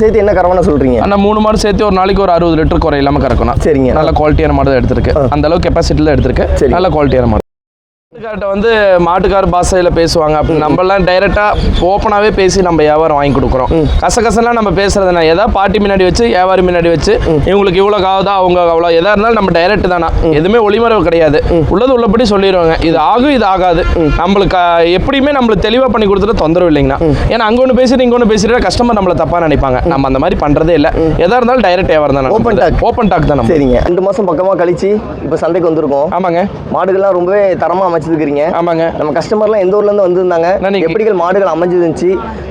சேர்த்து என்ன கறவைன்னு சொல்றீங்க? ஆனால் மூணு மாடு சேர்த்து ஒரு நாளைக்கு ஒரு அறுபது லிட்டர் குறை இல்லாமல் கறக்கணும் சரிங்க. நல்ல குவாலிட்டியான மாடு எடுத்திருக்கு. அந்த அளவுக்கு கெப்பாசிட்டியில் எடுத்திருக்கு. நல்ல குவாலிட்டியான மாடு. மாட்டுக்கார்ட்ட வந்து மாட்டுக்கார் பாஷையில் பேசுவாங்க அப்படி நம்மலாம் டைரெக்டாக ஓப்பனாகவே பேசி நம்ம வியாபாரம் வாங்கி கொடுக்குறோம். கசகசலாம் நம்ம பேசுறது என்ன? ஏதாவது பாட்டி முன்னாடி வச்சு வியாபாரி முன்னாடி வச்சு இவங்களுக்கு இவ்வளோ ஆகுதா அவங்க அவ்வளோ எதாக இருந்தாலும் நம்ம டைரக்ட் தானா? எதுவுமே ஒளிமறைவு கிடையாது. உள்ளது உள்ளபடி சொல்லிடுவாங்க. இது ஆகும் இது ஆகாது. நம்மளுக்கு எப்படியுமே நம்மளுக்கு தெளிவாக பண்ணி கொடுத்துட்டு தொந்தரவு இல்லைங்கண்ணா. ஏன்னா அங்கே ஒன்று பேசிட்டு இங்கே ஒன்று பேசிட்டு கஸ்டமர் நம்மளை தப்பாக நினைப்பாங்க. நம்ம அந்த மாதிரி பண்ணுறதே இல்லை. எதாக இருந்தாலும் டைரக்ட் வியாபாரம் தான் Open talk. ஓப்பன் டாக் தான் சரிங்க. ரெண்டு மாசம் பக்கமா கழிச்சு இப்போ சந்தைக்கு வந்திருக்கோம். ஆமாங்க. மாடுகள்லாம் ரொம்பவே தரமா அமைச்சிருக்கிறீங்க ஆமாங்க. நம்ம கஸ்டமர்லாம் எந்த ஊர்ல இருந்து வந்திருந்தாங்க? எப்படிகள் மாடுகள் அமைஞ்சிருந்துச்சு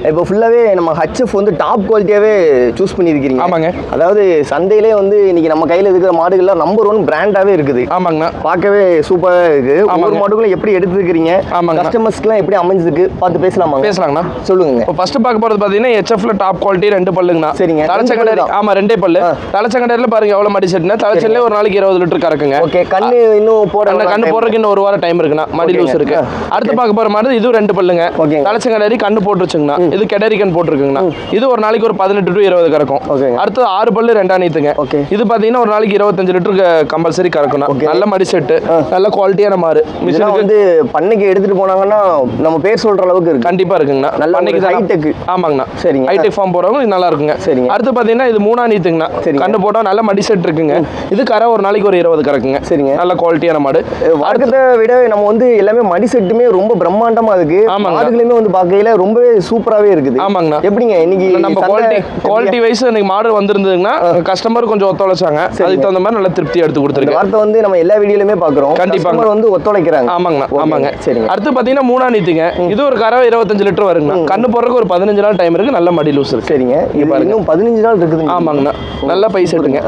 இப்போ ஃபுல்லாவே நம்ம ஹச்எஃப் வந்து டாப் குவாலிட்டியாவே சூஸ் பண்ணியிருக்கிறீங்க. ஆமாங்க. அதாவது சந்தையிலே வந்து இன்னைக்கு நம்ம கையில இருக்கிற மாடுகள்லாம் நம்பர் ஒன் பிராண்டாவே இருக்குது. ஆமாங்கண்ணா. பார்க்கவே சூப்பரா இருக்கு. ஒவ்வொரு. மாடுகளும் எப்படி எடுத்துருக்கிறீங்க? ஆமாங்க. கஸ்டமர்ஸ்க்குலாம் எப்படி அமைஞ்சிருக்கு? பார்த்து பேசலாமாங்க? பேசலாங்கண்ணா. சொல்லுங்க இப்போ ஃபர்ஸ்ட் பார்க்க போறது பாத்தீங்கன்னா ஹெச்எஃப்ல டாப் குவாலிட்டி ரெண்டு பல்லுங்கண்ணா. சரிங்க. தலைச்சங்கடை. ஆமா ரெண்டே பல்லு. தலைச்சங்கடையில பாருங்க எவ்வளவு மடி செட்டுனா தலைச்சல்லே ஒரு நாளைக்கு இருபது லிட்டர் கறக்குங்க. ஓகே கண்ணு இன்னும் போட கண்ணு கண்ணு போடுறதுக்கு இன்னும் ஒரு வாரம் டைம் இருக்குண்ணா. மடி. லூஸ் இருக்கு. அடுத்து பார்க்க போற மாதிரி இது ரெண்டு பல்லுங்க. தலைச்சங்கடரி கண்ணு போட்டுருச்சுங்கண்ணா இது கெடரி கண் போட்டுருக்குங்கண்ணா இது ஒரு நாளைக்கு ஒரு பதினெட்டு டு இருபது கறக்கும். அடுத்து ஆறு பல்லு ரெண்டா நீத்துங்க. இது பாத்தீங்கன்னா ஒரு நாளைக்கு இருபத்தஞ்சு லிட்டர் கம்பல்சரி கறக்கணும். நல்ல மடி செட்டு நல்ல குவாலிட்டியான மாறு மிஷினுக்கு வந்து பண்ணைக்கு எடுத்துட்டு போனாங்கன்னா நம்ம பேர் சொல்ற அளவுக்கு இருக்கு கண்டிப்பா இருக்குங்கண்ணா நல்ல பண்ணைக்கு high-tech. ஆமாங்கண்ணா சரிங்க. ஹைடெக் ஃபார்ம் போறவங்க நல்லா இருக்குங்க சரிங்க. அடுத்து பாத்தீங்கன்னா இது மூணா நீத்துங்கண்ணா. கண்ணு போட்டா நல்ல மடி செட் இருக்குங்க இது கரை ஒரு நாளைக்கு ஒரு இருபது கறக்குங்க சரிங்க. நல்ல குவாலிட்டியான மாடு வர்க்கத்தை விட நம்ம வந்து எல்லாமே மடி செட்டுமே ரொம்ப பிரம்மாண்டமா இருக்கு. மாடுகளுமே வந்து பார்க்கையில ரொம்பவே சூப்பராவே இருக்குது. ஆமாங்கண்ணா. எப்படிங்க? இன்னைக்கு நம்ம குவாலிட்டி? குவாலிட்டி வைஸ் இன்னைக்கு மாடு வந்திருந்ததுங்கன்னா கஸ்டமர் கொஞ்சம் ஒத்துழைச்சாங்க. அதுக்கு தகுந்த மாதிரி நல்ல திருப்தி எடுத்து கொடுத்துருக்கு வார்த்தை வந்து நம்ம எல்லா வீடியோலயுமே பாக்குறோம். Customer வந்து ஒத்துழைக்கிறாங்க. ஆமாங்கண்ணா. ஆமாங்க. சரிங்க. அடுத்து பாத்தீங்கன்னா மூணா நீத்துங்க. இது ஒரு கரை இருபத்தஞ்சு லிட்டர் வருங்கண்ணா கண்ணு போடுறதுக்கு ஒரு பதினஞ்சு நாள் டைம் இருக்கு. நல்ல மடி லூஸ் இருக்கு. சரிங்க. இன்னும் பதினஞ்சு நாள் இருக்குது ஆமாங்கண்ணா நல்ல பை செட்டுங்க.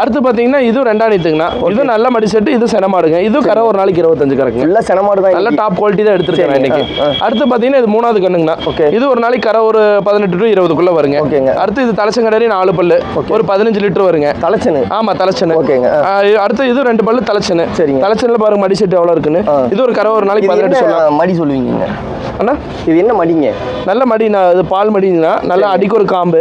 அடுத்து பாத்தீங்கன்னா இது ரெண்டா நீத்துங்கண்ணா. இது நல்ல மடி செட்டு இது செனமாடுங்க இது கரை ஒரு நாளைக்கு இருபத்தஞ்சு கறக்குங்க. எல்லா செனமாடு தான் நல்ல. டாப் குவாலிட்டி தான் எடுத்திருக்கேன். இன்னைக்கு. அடுத்து பாத்தீங்கன்னா இது மூணாவது கண்ணுங்கண்ணா ஓகே. இது ஒரு நாளைக்கு கரை ஒரு பதினெட்டு டு இருபதுக்குள்ள வருங்க ஓகேங்க. அடுத்து இது தலைச்சங்கடரி நாலு பல்லு ஒரு பதினஞ்சு லிட்டர் வருங்க தலைச்சனு ஆமா தலைச்சனு ஓகேங்க. அடுத்து இது ரெண்டு பல்லு தலைச்சனு சரிங்க. தலைச்சனுல பாருங்க மடி செட்டு எவ்வளவு இருக்குன்னு. இது ஒரு கரை ஒரு நாளைக்கு பதினெட்டு மடி சொல்லுவீங்க அண்ணா இது என்ன மடிங்க? நல்ல மடி நான் இது பால் மடிங்களா நல்ல அடிக்கு ஒரு காம்பு.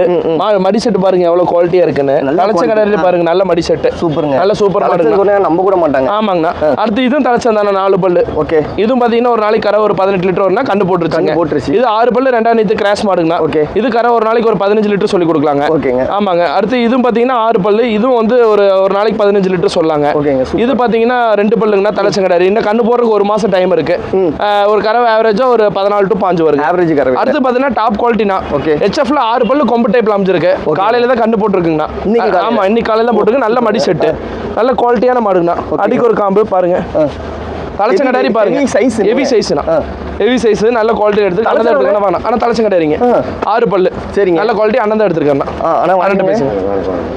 மடி செட்டு பாருங்க எவ்வளவு குவாலிட்டியா இருக்குன்னு. தலைச்ச. கடையில. பாருங்க நல்ல மடி செட்டு சூப்பருங்க. நல்ல சூப்பர் தலைச்சன் மாடுங்க சொன்னா நம்ப கூட மாட்டாங்க. ஆமாங்கண்ணா. அடுத்து இதுவும் தலைச்சன் தானே நாலு பல்லு. ஓகே. இதுவும் பாத்தீங்கன்னா ஒரு நாளைக்கு கரை ஒரு பதினெட்டு லிட்டர் வரும்னா கண்டு போட்டுருச்சுங்க. போட்டுருச்சு. இது ஆறு பல்லு ரெண்டாம் நீத்து கிராஸ் மாடுங்கண்ணா. ஓகே. இது கரை ஒரு நாளைக்கு ஒரு பதினஞ்சு லிட்டர் சொல்லி கொடுக்கலாங்க. ஓகேங்க. ஆமாங்க. அடுத்து இதுவும் பாத்தீங்கன்னா ஆறு பல்லு. இதுவும் வந்து ஒரு ஒரு நாளைக்கு பதினஞ்சு லிட்டர் சொல்லாங்க. இது பாத்தீங்கன்னா ரெண்டு பல்லுங்கண்ணா தலைச்சங்கடாரி இன்னும் கண்ணு போடுறதுக்கு ஒரு மாசம் டைம் இருக்கு. ஒரு கறவை ஆவரேஜா ஒரு பதினாலு டு பாஞ்சு வருங்க. ஆவரேஜ் கறவை அடுத்து பாத்தீங்கன்னா டாப் குவாலிட்டினா Okay. ஹெச்எஃப்ல ஆறு பல்லு கொம்பு டைப்ல அமைஞ்சிருக்கு. காலையில தான் கண்டு போட்டுருக்குங்கண்ணா. இன்னைக்கு? ஆமா இன்னைக்கு காலையில தான் போட்டுருக்கு. நல்ல மடி செட்டு நல்ல குவாலிட்டியான மாடுங்கண்ணா. அடிக்கு ஒரு காம்பு பாருங்க. தலைச்சங்கடாரி Heavy- பாருங்க. size ஹெவி சைஸ்னா. ஹெவி சைஸ் நல்ல குவாலிட்டி எடுத்து அண்ணன்? எடுத்துக்கணும் வேணாம் ஆனா தலைச்சங்கடாரிங்க ஆ. ஆறு பல்லு. சரிங்க. நல்ல குவாலிட்டி அண்ணன் தான் எடுத்துருக்கேன் ஆ, அண்ணா அண்ணன் வணக்கங்க. பேசுங்க.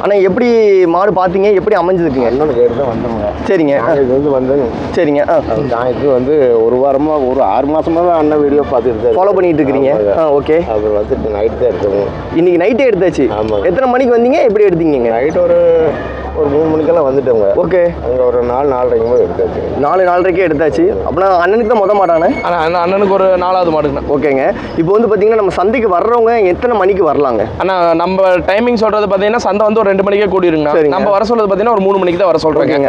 அண்ணா எப்படி மாடு பாத்தீங்க? எப்படி அமைஞ்சதுக்குங்க இன்னொன்று கேட்டு தான் வந்தோங்க சரிங்க இது வந்து வந்து சரிங்க. நான் இது வந்து ஒரு வாரமா ஒரு ஆறு மாசமா தான் அண்ணன் வீடியோ பார்த்துட்டு ஃபாலோ பண்ணிட்டு இருக்கிறீங்க ஆ ஓகே அப்புறம் வந்துட்டு நைட் தான் எடுத்தோம் இன்னைக்கு நைட்டே எடுத்தாச்சு. ஆமாங்க. எத்தனை மணிக்கு வந்தீங்க? எப்படி எடுத்தீங்க? நைட் ஒரு ஒரு மூணு மணிக்கெல்லாம் வந்துட்டோங்க. ஓகே. அங்கே ஒரு நாலு நாலரைக்கும் போது எடுத்தாச்சு. நாலு நாலரைக்கே எடுத்தாச்சு. அப்படின்னா அண்ணனுக்கு தான் மொதல் மாட்டானே ஆனா அண்ணன் அண்ணனுக்கு ஒரு நாலாவது மாடுங்கண்ணா ஓகேங்க. இப்போ வந்து பார்த்தீங்கன்னா நம்ம சந்தைக்கு வர்றவங்க எத்தனை மணிக்கு வரலாங்க? ஆனா நம்ம டைமிங் சொல்றது பாத்தீங்கன்னா சந்தை வந்து ஒரு ரெண்டு மணிக்கே கூடிருங்கண்ணா சரிங்க. நம்ம வர சொல்றது பாத்தீங்கன்னா ஒரு மூணு மணிக்கு தான் வர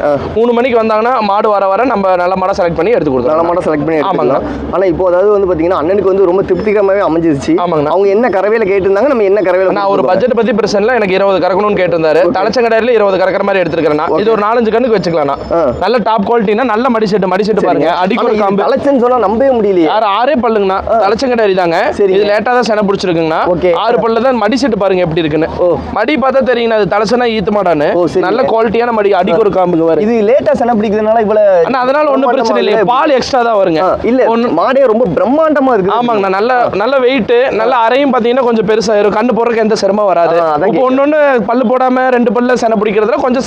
ஆ. மூணு மணிக்கு வந்தாங்கன்னா மாடு வர வர நம்ம நல்ல மாடை செலக்ட் பண்ணி எடுத்து நல்ல கொடுத்துருவோம் மாடம் செலக்ட் பண்ணி ஆமாங்க. எடுத்துக்கலாம் ஆனால் இப்போ அதாவது வந்து பார்த்தீங்கன்னா அண்ணனுக்கு வந்து ரொம்ப திருப்திகரமாகவே அமைஞ்சிருச்சு. ஆமாங்கண்ணா. அவங்க என்ன கறவையில் கேட்டிருந்தாங்க நம்ம என்ன கறவையில் நான் ஒரு பட்ஜெட் பத்தி பிரச்சனை இல்லை. எனக்கு இருபது கறக்கணும்னு கேட்டிருந்தாரு. தலைச்சங்கடையில இருபது கறக்கிற மாதிரி எடுத்துருக்கேன் இது ஒரு நாலஞ்சு கண்ணுக்கு வச்சுக்கலாம். நல்ல டாப் குவாலிட்டினா நல்ல மடி செட்டு மடி செட்டு பாருங்க. அடிக்கு ஒரு காம்பு தலைச்சன்னு சொன்னால் நம்பவே முடியலையே. யார் ஆறே பல்லுங்கண்ணா. தலைச்சங்கடாரி தாங்க. சரிங்க. இது லேட்டா தான் சென பிடிச்சிருக்குங்கண்ணா. ஆறு பல்லு தான் மடி செட்டு பாருங்க எப்படி இருக்குன்னு. ஓ. மடி பார்த்தா தெரியுங்கண்ணா அது தலைச்சனா ஈத்து மாடான்னு. நல்ல குவாலிட்டியான மடி அடிக்கு ஒரு காம்புங்க வரும். இது லேட்டாக சென பிடிக்கிறதுனால இவ்வளோ ஆனா அதனால ஒண்ணும் பிரச்சனை இல்லை பால் எக்ஸ்ட்ரா தான் வருங்க. இல்ல மாடே ரொம்ப பிரம்மாண்டமா இருக்கு ஆமாங்கண்ணா நல்ல நல்ல வெயிட் நல்ல அறையும் பாத்தீங்கன்னா கொஞ்சம் பெருசா இருக்கும் கண்ணு போடுறதுக்கு எந்த சிரமம் வராது. இப்போ ஒண்ணு பல்லு போடாம ரெண்டு பல்ல செனை பிடிக்கிறதுல கொஞ்சம்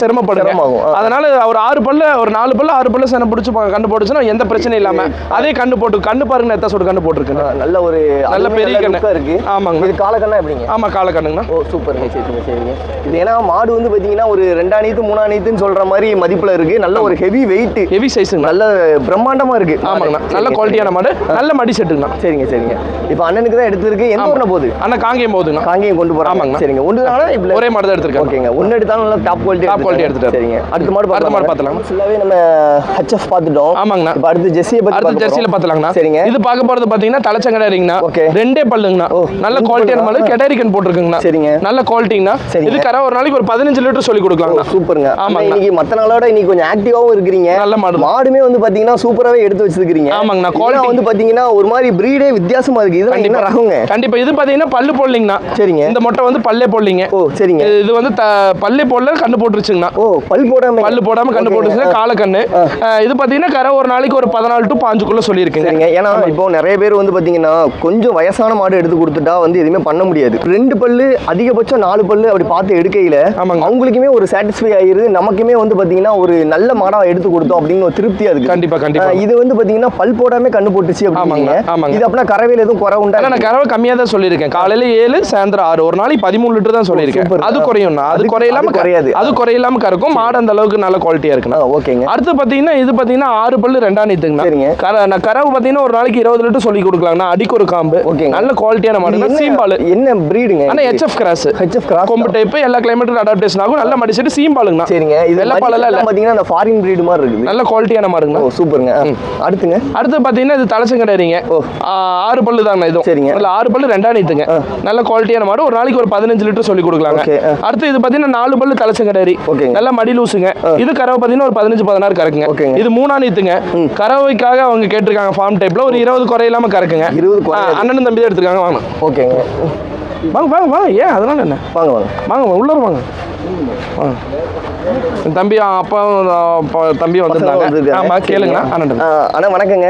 ஆ. அதனால ஒரு ஆறு பல்லு ஒரு நாலு பல்லு ஆறு பல்லு சென பிடிச்சி கண்டு போட்டுச்சுன்னா எந்த பிரச்சனையும் இல்லாம அதே கண்டு போட்டு கண்ணு பாருங்க எத்த சோடு கண்டு போட்டுருக்கு நல்ல ஒரு நல்ல பெரிய கண்ணு. இருக்கு. ஆமாங்க. இது காலக்கண்ணா எப்படிங்க? ஆமா கால கண்ணுங்கண்ணா ஓ சூப்பருங்க. சரிங்க சரிங்க. இது ஏன்னா மாடு வந்து பார்த்தீங்கன்னா ஒரு ரெண்டாணித்து மூணாணித்துன்னு சொல்ற மாதிரி மதிப்புல இருக்கு. நல்ல ஒரு ஹெவி வெயிட் ஹெவி சைஸுங்கண்ணா நல்ல பிரம்மாண்டமா இருக்கு. ஆமாங்கண்ணா. நல்ல குவாலிட்டியான மாடு. நல்ல மடி செட்டுங்கண்ணா. சரிங்க சரிங்க. இப்போ அண்ணனுக்கு தான் எடுத்திருக்கு. எந்த ஊர்ல போகுது? அண்ணா காங்கேயம் போகுதுங்கண்ணா. காங்கேயம் கொண்டு போறாங்க. சரிங்க. ஒன்று தானே ஒரே மாடு தான் எடுத்திருக்காங்க ஓகேங்க. ஒன்று எடுத்தாலும் நல்லா டாப் குவாலிட்டி Top quality எடுத்துட்டாரு. சரிங்க. அடுத்த மாடு அடுத்த மாடு பார்க்கலாம்? பார்த்துலாம். ஃபுல்லாவே நம்ம ஹச்எஃப் பார்த்துட்டோம். ஆமாங்கண்ணா. இப்போ அடுத்து ஜெர்சியை அடுத்து ஜெர்சியில சரிங்க. இது பார்க்க போறது பாத்தீங்கன்னா தலைச்சங்கடாரிங்கண்ணா Okay. ரெண்டே பல்லுங்கண்ணா. நல்ல குவாலிட்டியான? மாடு. கெடாரிக்கன் போட்டிருக்குங்கண்ணா. சரிங்க. நல்ல குவாலிட்டிங்கண்ணா. இது கரை ஒரு நாளைக்கு ஒரு பதினஞ்சு லிட்டர் சொல்லி ஓ, கொடுக்கலாங்கண்ணா சூப்பருங்க. ஆமா ஆமாங்கண்ணா. இன்னைக்கு நாளோட இன்னைக்கு கொஞ்சம் ஆக்டிவாவும் இருக்கிறீங்க. நல்ல மாடு. மாடுமே வந்து பாத்தீங்கன்னா சூப்பராவே எடுத்து வச்சிருக்கீங்க ஆமாங்கண்ணா, quality. வந்து பாத்தீங்கன்னா ஒரு மாதிரி பிரீடே வித்தியாசமா இருக்கு. இதெல்லாம் என்ன ரகங்க? கண்டிப்பா. இது பாத்தீங்கன்னா பல்லு போடலிங்கண்ணா. சரிங்க. இந்த மொட்டை வந்து பல்லே போடலிங்க. ஓ சரிங்க. இது- இது வந்து பல்லே போடல கண்ணு போட்டுருச்சுங்கண்ணா ஓ பல் போடாம பல்லு போடாம கண்ணு ஓகேங்க. போட்டுச்சுன்னா ஆ. கால கண்ணு அஹ் இது பாத்தீங்கன்னா கரை ஒரு நாளைக்கு ஒரு பதினாலு டு பாஞ்சுக்குள்ள சொல்லியிருக்குங்க. சரிங்க. ஏன்னா இப்போ நிறைய பேர் வந்து பாத்தீங்கன்னா கொஞ்சம் வயசான மாடு எடுத்து கொடுத்துட்டா வந்து எதுவுமே பண்ண முடியாது. ரெண்டு பல்லு அதிகபட்சம் நாலு பல்லு அப்படி பார்த்து எடுக்கையில. அவங்களுக்குமே ஒரு சாட்டிஸ்ஃபை ஆயிருது நமக்குமே வந்து பாத்தீங்கன்னா ஒரு நல்ல மாடா எடுத்து கொடுத்தோம் அப்படின்னு ஒரு திருப்தியா இருக்கு கண்டிப்பா கண்டிப்பா. ஆ, இது வந்து பாத்தீங்கன்னா பல் போடாம கண்ணு போட்டுச்சு அப்படிங்க ஆமாங்க. இது அப்படின்னா கறவையில் எதுவும் குறை உண்டா? நான் கறவை கம்மியா தான் சொல்லியிருக்கேன். காலையில ஏழு சாயந்தரம் ஆறு. ஒரு நாளைக்கு பதிமூணு லிட்டர் தான் சொல்லியிருக்கேன். அது குறையும்ண்ணா. அது அது- குறையில்லாம அது குறையாது. அது குறையில்லாம கறக்கும். மாடு அந்த அளவுக்கு நல்ல குவாலிட்டியா இருக்குண்ணா. ஓகேங்க. அடுத்து பாத்தீங்கன்னா இது பாத்தீங்கன்னா ஆறு பல்லு ரெண்டாம் சரிங்க. நீத்துங்கண்ணா நான் கறவை பாத்தீங்கன்னா ஒரு நாளைக்கு இருபது லிட்டர் சொல்லி கொடுக்கலாங்கண்ணா. அடிக்கு ஒரு காம்பு. ஓகேங்க. நல்ல குவாலிட்டியான மாடு சீம்பால். என்ன பிரீடுங்க ஆனா ஹெச்எஃப் கிராஸ் ஹெச்எஃப் கிராஸ் கொம்பு டைப் எல்லா கிளைமேட்டுக்கும் அடாப்டேஷன் ஆகும். நல்ல மடி செட்டு சீம்பாலுங்கண்ணா. சரிங்க. இது வெள்ளைப்பாலெல்லாம் இல்ல. பாத்தீங்கன்னா அந்த ஃபாரின் பிரீடு மாதிரி இருக்குது. நல்ல குவாலிட்டியான மாடுங்கண்ணா. சூப்பருங்க. அடுத்துங்க. அடுத்து பாத்தீங்கன்னா இது தலைச்சங்கடைறீங்க ஓ. ஆறு பல்லு தாங்கண்ணா இதுவும் சரிங்க. இல்ல ஆறு பல்லு ரெண்டா நீத்துங்க. நல்ல குவாலிட்டியான மாடு. ஒரு நாளைக்கு ஒரு பதினஞ்சு லிட்டர் சொல்லி கொடுக்கலாங்க. அடுத்து இது பாத்தீங்கன்னா நாலு பல்லு தலைச்சங்கடாரி ஓகேங்க. நல்ல மடி லூசுங்க. இது கறவை பாத்தீங்கன்னா ஒரு பதினஞ்சு பதினாறு கறக்குங்க. ஓகேங்க. இது மூணா நீத்துங்க. கறவைக்காக அவங்க கேட்டிருக்காங்க ஃபார்ம் டைப்ல ஒரு இருபது குறையில்லாம கறக்குங்க. 20 ஆ, குறையாது. அண்ணனும் தம்பி தான் எடுத்துருக்காங்க வாங்க. ஓகேங்க. வாங்க வாங்க வாங்க. ஏன் அதனால என்ன? வாங்க வாங்க. வாங்க வாங்க, உள்ள வாங்க. வாங்க. தம்பி அப்பா அப்பா, தம்பி வந்திருந்தாங்க. வந்திருக்காங்க. ஆமா கேளுங்கண்ணா. அண்ணன் அண்ணா வணக்கங்க.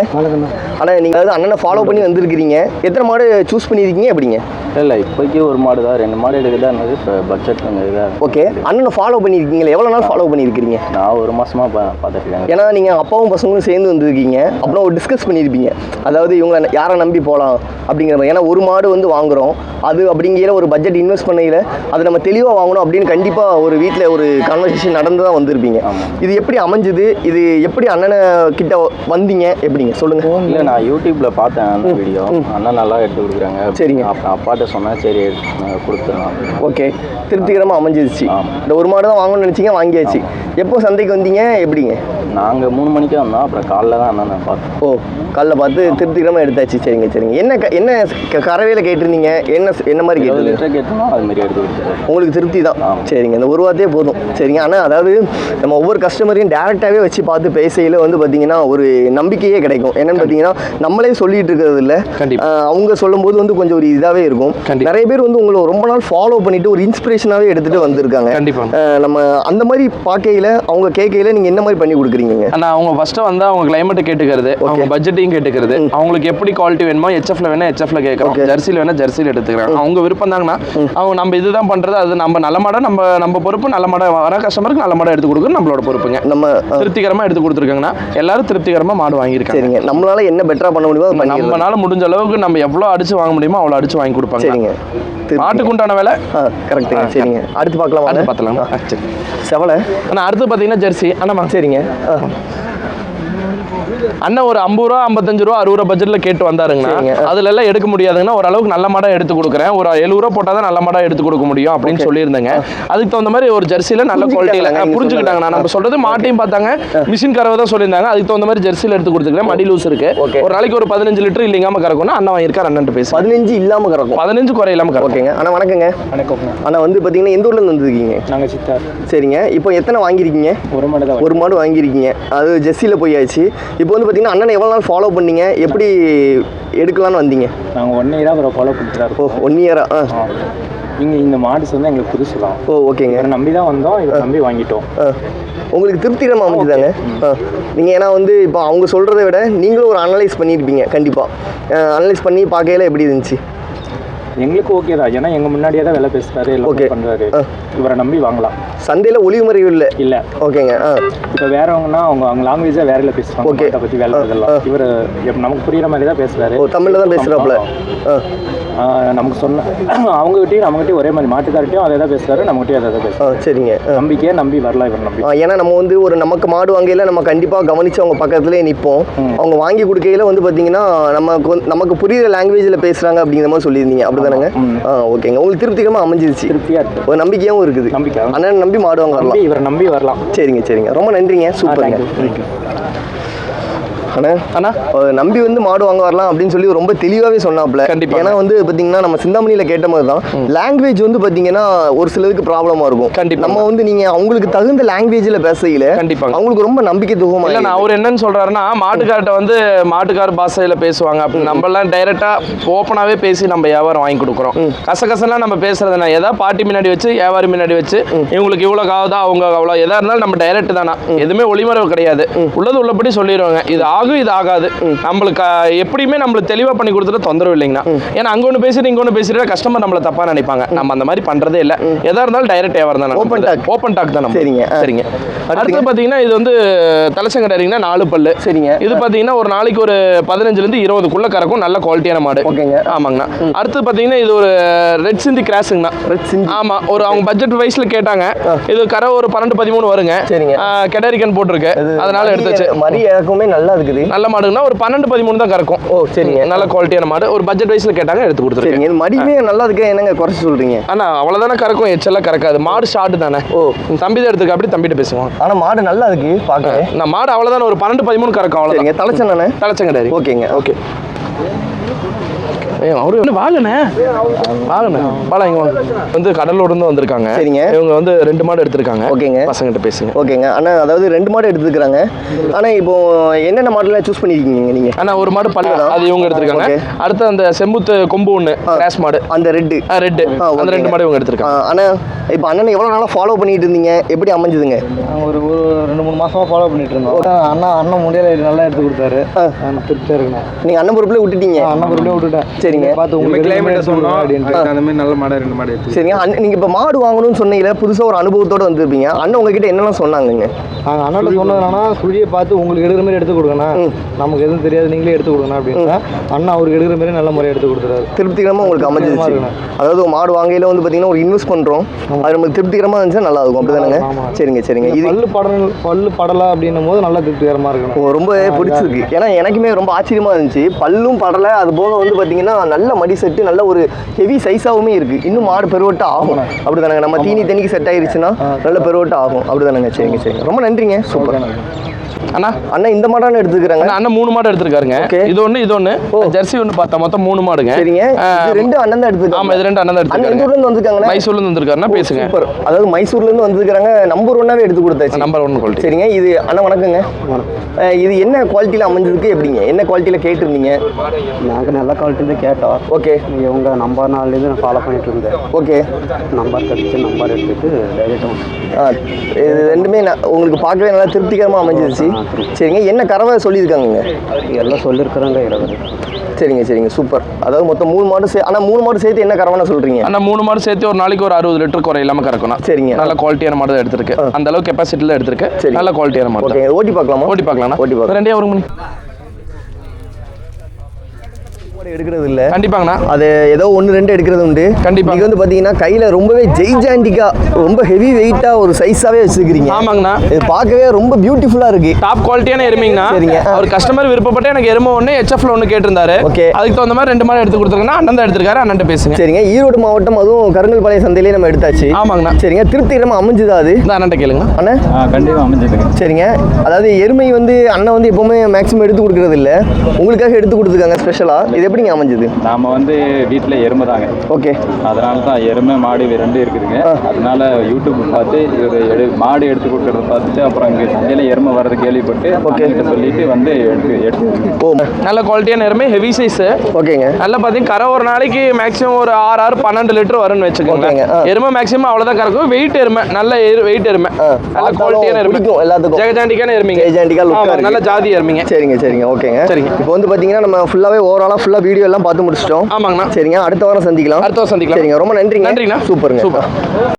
அண்ணா நீங்க அதாவது அண்ணனை ஃபாலோ பண்ணி வந்திருக்கிறீங்க. எத்தனை மாடு சூஸ் பண்ணியிருக்கீங்க எப்படிங்க? இல்லை இப்போக்கி ஒரு மாடு தான். ரெண்டு மாடு எடுக்கிறதா இருந்தது இப்போ பட்ஜெட் கொஞ்சம் இதாக ஓகே. அண்ணனை ஃபாலோ பண்ணியிருக்கீங்களா எவ்வளோ நாள் ஃபாலோ பண்ணியிருக்கிறீங்க நான் ஒரு மாசமா பா பார்த்துருக்கேன் ஏன்னா நீங்கள் அப்பாவும் பசங்களும் சேர்ந்து வந்திருக்கீங்க. அப்புறம் ஒரு டிஸ்கஸ் பண்ணியிருப்பீங்க அதாவது இவங்களை யாரை நம்பி போகலாம் அப்படிங்கிற மாதிரி. ஏன்னா ஒரு மாடு வந்து வாங்குறோம். அது அப்படிங்கிற ஒரு பட்ஜெட் இன்வெஸ்ட் பண்ணையில் அது நம்ம தெளிவாக வாங்கணும் அப்படின்னு கண்டிப்பாக ஒரு வீட்டில் ஒரு கான்வர்சேஷன் நடந்து தான் வந்திருப்பீங்க. இது எப்படி அமைஞ்சுது? இது எப்படி அண்ணனை கிட்ட வந்தீங்க? எப்படிங்க? சொல்லுங்க. இல்லை நான் யூடியூப்ல பார்த்தேன் அந்த வீடியோ. அண்ணன் நல்லா எடுத்து கொடுக்குறாங்க. சரிங்க. அப்புறம் அப்பாட்ட சொன்னேன் சரி அப்படின்னு. ஓகே. திருப்திகரமாக அமைஞ்சிருச்சு. இந்த ஒரு மாடு தான் வாங்கணும்னு நினச்சிங்க வாங்கியாச்சு. எப்போ சந்தைக்கு வந்தீங்க? எப்படிங்க? நாங்கள் மூணு மணிக்கே வந்தோம் அப்புறம் காலைல தான் அண்ணன் நான் பார்த்தேன் ஓ கல்ல பார்த்து திருப்திகரமாக எடுத்தாச்சு. சரிங்க சரிங்க. என்ன என்ன கறவையில் கேட்டிருந்தீங்க? என்ன என்ன மாதிரி லிட்டர் கேட்டோம் அது மாதிரி எடுத்து கொடுத்துருவேன் உங்களுக்கு திருப்தி தான். சரிங்க இந்த ஒரு வார்த்தையே போதும். சரிங்க அதாவது நம்ம ஒவ்வொரு கஸ்டமரையும் டேரெக்டாகவே வச்சு பார்த்து பேசையில் வந்து பார்த்தீங்கன்னா ஒரு நம்பிக்கையே கிடைக்கும். என்னன்னு பார்த்தீங்கன்னா நம்மளே சொல்லிட்டு இருக்கிறது இல்லை. அவங்க சொல்லும்போது வந்து கொஞ்சம் ஒரு இதாகவே இருக்கும். நிறைய பேர் வந்து உங்களை ரொம்ப நாள் ஃபாலோ பண்ணிட்டு ஒரு இன்ஸ்பிரேஷனாகவே எடுத்துகிட்டு வந்திருக்காங்க. நம்ம அந்த மாதிரி பார்க்கையில் அவங்க கேட்கையில் நீங்கள் என்ன மாதிரி பண்ணி கொடுக்குறீங்க? அண்ணா அவங்க ஃபர்ஸ்ட் வந்து அவங்க கிளைமேட்டை கேட்டுக்கிறது அவங்க பட்ஜெட்டையும் கேட்டுக்கிறது அவங்களுக்கு எப்படி குவாலிட்டி வேணுமோ ஹெச்எஃப்ல வேணா ஹெச்எஃப்ல கேட்கறோம். ஜெர்சியில் வேணா ஜெர்சியில் எடுத்துக்கிறாங்க. அவங்க விருப்பம் தாங்கன்னா அவங்க நம்ம இதுதான் பண்றது அது நம்ம நல்ல மாடை நம்ம நம்ம பொறுப்பு நல்ல மாடை வர கஸ்டமருக்கு நல்ல மாடை எடுத்து கொடுக்கணும் நம்மளோட பொறுப்புங்க. நம்ம அஹ், திருப்திகரமா எடுத்து கொடுத்துருக்காங்கன்னா எல்லாரும் திருப்திகரமா மாடு வாங்கியிருக்காங்க. சரிங்க. நம்மளால என்ன பெட்டராக பண்ண முடியுமோ. நம்மனால முடிஞ்ச அளவுக்கு நம்ம எவ்வளோ அடிச்சு வாங்க முடியுமோ அவ்வளோ அடிச்சு வாங்கி கொடுப்பாங்க. சரிங்க. மாட்டுக்கு உண்டான வேலை? கரெக்டுங்க சரிங்க. அடுத்து பார்க்கலாம்? அடுத்து. பார்த்துலாம் சரி. செவலை? அண்ணா அடுத்து பார்த்தீங்கன்னா ஜெர்சி. அண்ணா சரிங்க. அண்ணன் ஒரு ஐம்பது ரூபா ஐம்பத்தஞ்சு ரூபா அறுபது ரூபா பட்ஜெட்ல கேட்டு வந்தாருங்கண்ணா. அதுல எல்லாம் எடுக்க முடியாதுங்கன்னா ஓரளவுக்கு நல்ல மாடா எடுத்து கொடுக்குறேன். ஒரு எழுபது ரூபா போட்டால் தான் நல்ல மாடா எடுத்து கொடுக்க முடியும் அப்படின்னு சொல்லியிருந்தேங்க. அதுக்கு தகுந்த மாதிரி ஒரு ஜெர்சியில நல்ல குவாலிட்டியில் புரிஞ்சுக்கிட்டாங்க, நீங்க புரிஞ்சுக்கிட்டாங்க நம்ம சொல்றது மாட்டையும் பார்த்தாங்க. மிஷின் கறவை தான் சொல்லியிருந்தாங்க. அதுக்கு தகுந்த மாதிரி ஜெர்சியில் எடுத்து கொடுத்துருக்கேன் மடி லூஸ் இருக்கு. ஒரு நாளைக்கு ஒரு பதினஞ்சு லிட்டர் இல்லைங்காம கறக்கணும் அண்ணன் வாங்கியிருக்காரு அண்ணன் பேச. பதினஞ்சு இல்லாமல் கிடக்கும் பதினஞ்சு குறையில்லாம கறக்கும். ஓகேங்க. அண்ணா வணக்கங்க. வணக்கம். அண்ணா வந்து பார்த்தீங்கன்னா எந்த ஊர்லேருந்து வந்திருக்கீங்க? நாங்கள் சித்தார். சரிங்க. இப்போ எத்தனை வாங்கியிருக்கீங்க? ஒரு மாடு ஒரு மாடு வாங்கியிருக்கீங்க. அது ஜெர்சியில் போயாச்சு. இப்போ வந்து பார்த்தீங்கன்னா அண்ணனை எவ்வளோ நாள் ஃபாலோ பண்ணீங்க? எப்படி எடுக்கலான்னு வந்தீங்க? நாங்கள் ஒன் இயராக அப்புறம் ஃபாலோ பண்ணிட்டு ஓ ஒன் இயரா ஆ? இங்கே இந்த மாடு வந்து எங்களுக்கு புதுசு தான். ஓ ஓகேங்க. நம்பி தான் வந்தோம் இவரை நம்பி வாங்கிட்டோம். உங்களுக்கு திருப்திகரமாக அமைஞ்சுதாங்க நீங்கள் ஏன்னா வந்து இப்போ அவங்க சொல்கிறத விட நீங்களும் ஒரு அனலைஸ் பண்ணியிருப்பீங்க கண்டிப்பாக அனலைஸ் பண்ணி பார்க்கையில எப்படி இருந்துச்சு? எங்களுக்கு ஓகே தான். ஏன்னா எங்க முன்னாடியே தான் வேலை Okay. எல்லாம் பண்றாரு. ஆ. இவரை நம்பி வாங்கலாம். சந்தையில் ஒளிவு மறைவு இல்லை? இல்ல. ஓகேங்க இப்போ வேறவங்கன்னா அவங்க அவங்க லாங்குவேஜா வேற இல்லை பேசுவாங்க Okay. மாட்டை பத்தி வேலை இதெல்லாம். இவர் நமக்கு புரியுற மாதிரி தான் பேசுறாரு. ஓ தமிழில் தான் பேசுகிறாப்புல நமக்கு சொன்ன அவங்ககிட்டயும் நம்மகிட்டயும் ஒரே மாதிரி மாட்டுக்கார்ட்டையும் அதே தான் பேசுறாரு நம்மகிட்டயும் அதே தான் பேசுறாரு. சரிங்க நம்பிக்கையே நம்பி வரலாம் இவர் நம்பி. ஏன்னா நம்ம வந்து ஒரு நமக்கு மாடு வாங்கையில் நம்ம கண்டிப்பாக கவனித்து அவங்க பக்கத்துலேயே நிற்போம் அவங்க வாங்கி கொடுக்கையில வந்து பார்த்தீங்கன்னா நமக்கு நமக்கு புரியுற லாங்குவேஜில் பேசுகிறாங்க அப்படிங்கிற மாதிரி சொல்லியிருந்தீங்க. அப்படி தானேங்க. ஆ ஓகேங்க. உங்களுக்கு திருப்திகரமாக அமைஞ்சிருச்சு. திருப்தியா இருக்கு. ஒரு நம்பிக்கையாகவும் இருக்குது. நம்பிக்கை அண்ணன் நம்பி மாடு வாங்க வரலாம்? நம்பி இவரை நம்பி வரலாம். சரிங்க சரிங்க. ரொம்ப நன்றிங்க. சூப்பருங்க. அண்ணா. அண்ணா. நம்பி வந்து மாடு வாங்க வரலாம் அப்படின்னு சொல்லி ரொம்ப தெளிவாகவே சொன்னாப்ல. கண்டிப்பா. ஏன்னா வந்து பார்த்தீங்கன்னா நம்ம சிந்தாமணியில் கேட்ட மாதிரி தான் லாங்குவேஜ் வந்து பார்த்தீங்கன்னா ஒரு சிலருக்கு ப்ராப்ளமாக இருக்கும். கண்டிப்பா. நம்ம வந்து நீங்கள் அவங்களுக்கு தகுந்த லாங்குவேஜில் பேசையில் கண்டிப்பாங்க. அவங்களுக்கு ரொம்ப நம்பிக்கை இல்ல துகமாக நான் அவர் என்னன்னு சொல்றாருன்னா மாட்டுக்கார்ட்ட வந்து மாட்டுக்கார் பாஷையில பேசுவாங்க. அப்படின்னு நம்ம எல்லாம் டைரக்டா ஓப்பனாவே பேசி நம்ம வியாபாரம் வாங்கி கொடுக்குறோம். கசகசலாம் நம்ம பேசுறதுனா ஏதாவது பாட்டி முன்னாடி வச்சு வியாபாரி முன்னாடி வச்சு இவங்களுக்கு இவ்வளோ ஆகுதா அவங்க அவ்வளோ எதா இருந்தாலும் நம்ம டைரக்ட் தானா எதுவுமே ஒளிமறைவு கிடையாது. உள்ளது உள்ளபடி சொல்லிடுவாங்க. இது ஆகும் இது ஆகாது நம்மளுக்கு எப்படியுமே நம்மளுக்கு தெளிவா பண்ணி கொடுத்துட்டு தொந்தரவு இல்லைங்கண்ணா. ஏன்னா அங்க ஒன்று பேசிட்டு இங்க ஒன்று பேசிட்டு கஸ்டமர் நம்மள தப்பா நினைப்பாங்க. நம்ம அந்த மாதிரி பண்றதே இல்லை. எதா இருந்தாலும் டைரக்ட் தான் Open talk. ஓப்பன் டாக் தான் சரிங்க. சரிங்க? அடுத்து பார்த்தீங்கன்னா இது வந்து தலைச்சங்கடாரிங்கன்னா நாலு பல்லு. சரிங்க. இது பார்த்தீங்கன்னா ஒரு நாளைக்கு ஒரு பதினஞ்சுலேருந்து இருபதுக்குள்ள கறக்கும் நல்ல குவாலிட்டியான மாடு. ஓகேங்க. ஆமாங்கண்ணா. அடுத்து பார்த்தீங்கன்னா இது ஒரு ரெட் சிந்தி கிராஸுங்கண்ணா ரெட் சிந்தி. ஆமா. ஒரு அவங்க பட்ஜெட் வைஸ்ல கேட்டாங்க. இது கரை ஒரு பன்னெண்டு பதிமூணு வருங்க. சரிங்க. கெடரிக்கன் போட்டிருக்கு. அதனால எடுத்துச்சு. மரி இறக்குமே நல்லா இருக்குது. நல்ல மாடுங்கன்னா ஒரு பன்னெண்டு பதிமூணு தான் கறக்கும். ஓ சரிங்க. நல்ல குவாலிட்டியான மாடு. ஒரு பட்ஜெட் வைஸ்ல கேட்டாங்க எடுத்து இது மடியுமே நல்லா இருக்கு என்னங்க குறைச்சி சொல்றீங்க? அண்ணா அவ்வளோதானே கறக்கும் எச்செல்லாம் கறக்காது. மாடு ஷார்ட் தானே. ஓ. தம்பி தான் எடுத்துக்க அப்படி தம்பிட்டு பேசுவான். ஆனா மாடு நல்லா இருக்கு பார்க்கவே நான் மாடு அவ்வளோதானே ஒரு பன்னெண்டு பதிமூணு கறக்கும் சரிங்க. தலைச்சண்ணே தலைச்சங்கடாரி. ஓகேங்க. ஓகே. அவரு வந்து வாங்கண்ணே வாங்கண்ணே வாழ இங்க வந்து. கடலூர்ல இருந்து வந்திருக்காங்க. சரிங்க. இவங்க வந்து ரெண்டு மாடு எடுத்திருக்காங்க. ஓகேங்க. பசங்கிட்ட பேசுங்க. ஓகேங்க. அண்ணா அதாவது ரெண்டு மாடு எடுத்துக்கிறாங்க ஆனா இப்போ என்னென்ன மாடலாம் சூஸ் பண்ணியிருக்கீங்க நீங்க? அண்ணா ஒரு மாடு பல்லு. அது இவங்க எடுத்திருக்காங்க. அடுத்து அந்த செம்புத்து கொம்பு ஒன்று கிராஸ் மாடு. அந்த ரெட்டு. ரெட்டு. ஆ, அந்த ரெண்டு. மாடு இவங்க எடுத்திருக்காங்க. அண்ணா இப்போ அண்ணன் எவ்வளோ நாளாக ஃபாலோ பண்ணிட்டு இருந்தீங்க? எப்படி அமைஞ்சதுங்க? ஒரு ஒரு ரெண்டு மூணு மாசமா ஃபாலோ பண்ணிட்டு இருந்தோம். அண்ணா அண்ணன் முடியல நல்லா எடுத்து கொடுத்தாரு. நான் திருப்தியா இருக்கணும். நீங்கள் அண்ணன் பொறுப்பில் விட்டுட்டீங்க. அண்ணன் பொருளையும் விட்டுட்டேன். சரிங்க. பார்த்து உங்களுக்கு கிளைமேட்டை சொன்னோம் அந்த மாதிரி நல்ல மாடை ரெண்டு மாடு எடுத்து சரிங்க. அண்ணன் நீங்கள் இப்போ மாடு வாங்கணும்னு சொன்னீங்களே புதுசாக ஒரு அனுபவத்தோட வந்திருப்பீங்க. அண்ணன் உங்ககிட்ட என்னெல்லாம் சொன்னாங்கங்க? நாங்கள் அண்ணாட்ட சொன்னது என்னன்னா சுழியை பார்த்து உங்களுக்கு எடுக்கிற மாதிரி எடுத்து கொடுங்கண்ணா. நமக்கு எதுவும் தெரியாது நீங்களே எடுத்து கொடுங்கண்ணா அப்படின்னா அண்ணா அவருக்கு எடுக்கிற மாதிரி நல்ல முறையாக எடுத்து கொடுத்துறாரு திருப்திகரமாக உங்களுக்கு அமைஞ்சிருச்சு. அதாவது மாடு வாங்கையில் வந்து பார்த்தீங்கன்னா ஒரு இன்வெஸ்ட் பண்ணுறோம் அது நமக்கு திருப்திகரமாக இருந்துச்சுன்னா நல்லா இருக்கும். அப்படி தானேங்க. சரிங்க சரிங்க. இது பல்லு படல் பல்லு படலை அப்படின்னும் போது நல்லா திருப்திகரமாக இருக்கணும் ஓ, ரொம்ப பிடிச்சிருக்கு. ஏன்னா எனக்குமே ரொம்ப ஆச்சரியமா இருந்துச்சு. பல்லும் படலை அது போக வந்து பார்த்தீங்கன்னா நல்ல மடி செட்டு நல்ல ஒரு ஹெவி சைஸாகவுமே இருக்கு. இன்னும் மாடு பெருவட்டா ஆகும். அப்படி தானங்க நம்ம தீனி தண்ணிக்கு செட் ஆயிருச்சுன்னா நல்ல பெருவட்டா ஆகும். அப்படி தானங்க சரிங்க சரிங்க. ரொம்ப நன்றிங்க. சூப்பர். அண்ணா. அண்ணா இந்த மாடான எடுத்துக்கிறாங்க. அண்ணா, மூணு மாடு எடுத்திருக்காருங்க. இது ஒன்று இது ஒன்று ஜெர்சி ஒன்று பார்த்தா மொத்தம் மூணு மாடுங்க. சரிங்க. ரெண்டு அண்ணன் தான் எடுத்துக்காங்க ஆமா இது ரெண்டு அண்ணன் தான் எடுத்திருக்காங்க ஊர்ல இருந்து வந்திருக்காங்கண்ணா? மைசூர்ல இருந்து வந்திருக்காருன்னா பேசுங்க. சூப்பர். அதாவது மைசூர்ல இருந்து வந்திருக்காங்க நம்பர் ஒன்னாவே எடுத்து கொடுத்தாச்சு. நம்பர் ஒன் குவாலிட்டி சரிங்க. இது அண்ணா வணக்கங்க. இது என்ன குவாலிட்டியில் அமைஞ்சதுக்கு எப்படிங்க? என்ன குவாலிட்டியில் கேட்டிருந்தீங்க? நாங்கள் நல்ல குவாலிட்டியில் கேட்டோம். ஓகே. இவங்க நம்பர் நாள்லேருந்து நான் ஃபாலோ பண்ணிட்டு இருந்தேன். ஓகே. நம்பர் கிடச்சி நம்பர் எடுத்துட்டு டைரெக்டாக ஆ, இது ரெண்டுமே உங்களுக்கு பார்க்கவே நல்லா திருப்திகரமாக அமைஞ்சிருச்சு. சரிங்க என்ன கறவை சொல்லியிருக்காங்கங்க? எல்லாம் சொல்லியிருக்கிறேங்க இருபது சரிங்க சரிங்க சூப்பர். அதாவது மொத்தம் மூணு மாடு சே ஆனால் மூணு மாடு சேர்த்து என்ன கறவைன்னு சொல்கிறீங்க அண்ணா மூணு மாடு சேர்த்து ஒரு நாளைக்கு ஒரு அறுபது லிட்டர் குறை இல்லாம கறக்கணும் சரிங்க. நல்ல குவாலிட்டியான மாடு தான் எடுத்திருக்கு. அந்த அளவுக்கு கெப்பாசிட்டில எடுத்திருக்கு. நல்ல குவாலிட்டியான மாடு ஓட்டி பார்க்கலாமா? ஓட்டி பார்க்கலாம் ஓட்டி பார்க்கலாம். ரெண்டே ஒரு மணி. எடுக்கிறது இல்லை கண்டிப்பாங்கண்ணா. அது ஏதோ ஒன்று ரெண்டு எடுக்கிறது உண்டு. கண்டிப்பா. இன்னைக்கு வந்து பார்த்தீங்கன்னா கையில் ரொம்பவே ஜெய்ஜாண்டிக்கா ரொம்ப ஹெவி வெயிட்டாக ஒரு சைஸாகவே வச்சுருக்கிறீங்க. ஆமாங்கண்ணா. இது பார்க்கவே ரொம்ப பியூட்டிஃபுல்லாக இருக்கு. டாப் குவாலிட்டியான எருமைங்கண்ணா. சரிங்க. அவர் கஸ்டமர் விருப்பப்பட்டு எனக்கு எருமை ஒன்று ஹெச்எஃப்ல ஒன்று கேட்டிருந்தாரு. ஓகே. அதுக்கு தகுந்த மாதிரி ரெண்டு மாடு எடுத்து கொடுத்துருக்கேன்னா அண்ணன் தான் எடுத்திருக்காரு அண்ணன் பேசுங்க. சரிங்க. ஈரோடு மாவட்டம் அதுவும் கருங்கல்பாளையம் சந்தையிலே நம்ம எடுத்தாச்சு. ஆமாங்கண்ணா. சரிங்க. திருப்திகரமாக அமைஞ்சுதா அது? அண்ணன் கேளுங்க. அண்ணா? கண்டிப்பாக அமைஞ்சதுங்க சரிங்க. அதாவது எருமை வந்து அண்ணன் வந்து எப்பவுமே மேக்ஸிமம் எடுத்து கொடுக்கறது இல்ல உங்களுக்காக எடுத்து கொடுத்துருக்காங்க ஸ்பெஷலா இது எப்படிங்க அமைஞ்சது? நாம வந்து வீட்டில் எருமை தாங்க. ஓகே. அதனால தான் எருமை மாடு இது ரெண்டும் இருக்குதுங்க. அதனால யூடியூப் பார்த்து இவர் எடு மாடு எடுத்து கொடுக்கறத பார்த்துட்டு அப்புறம் இங்கே சந்தையில் எருமை வர்றது கேள்விப்பட்டு. கிட்ட சொல்லிட்டு வந்து எடுத்து எடுத்து. ஓ. நல்ல குவாலிட்டியான எருமை ஹெவி சைஸ் ஓகேங்க. நல்லா பார்த்தீங்கன்னா கரை ஒரு நாளைக்கு மேக்ஸிமம் ஒரு ஆறு ஆறு பன்னெண்டு லிட்டர் வரும்னு ஆ. எருமை மேக்ஸிமம் அவ்வளோதான் கறக்கும் வெயிட் எருமை நல்ல வெயிட் எருமை. நல்ல குவாலிட்டியான எருமை. எல்லாத்துக்கும். ஜெகஜாண்டிக்கான எருமைங்க. இருக்கு நல்ல ஜாதி எருமைங்க. சரிங்க சரிங்க. ஓகேங்க. சரிங்க. இப்போ வந்து பாத்தீங்கன்னா நம்ம ஃபுல்லாவே ஓவராலா ஃபுல்லா வீடியோ எல்லாம் பார்த்து முடிச்சிட்டோம். ஆமாங்கண்ணா. சரிங்க அடுத்த வாரம் சந்திக்கலாம். அடுத்த வாரம் சந்திக்கலாம். சரிங்க ரொம்ப நன்றிங்க. நன்றிங்கண்ணா. சூப்பருங்க. சூப்பர்.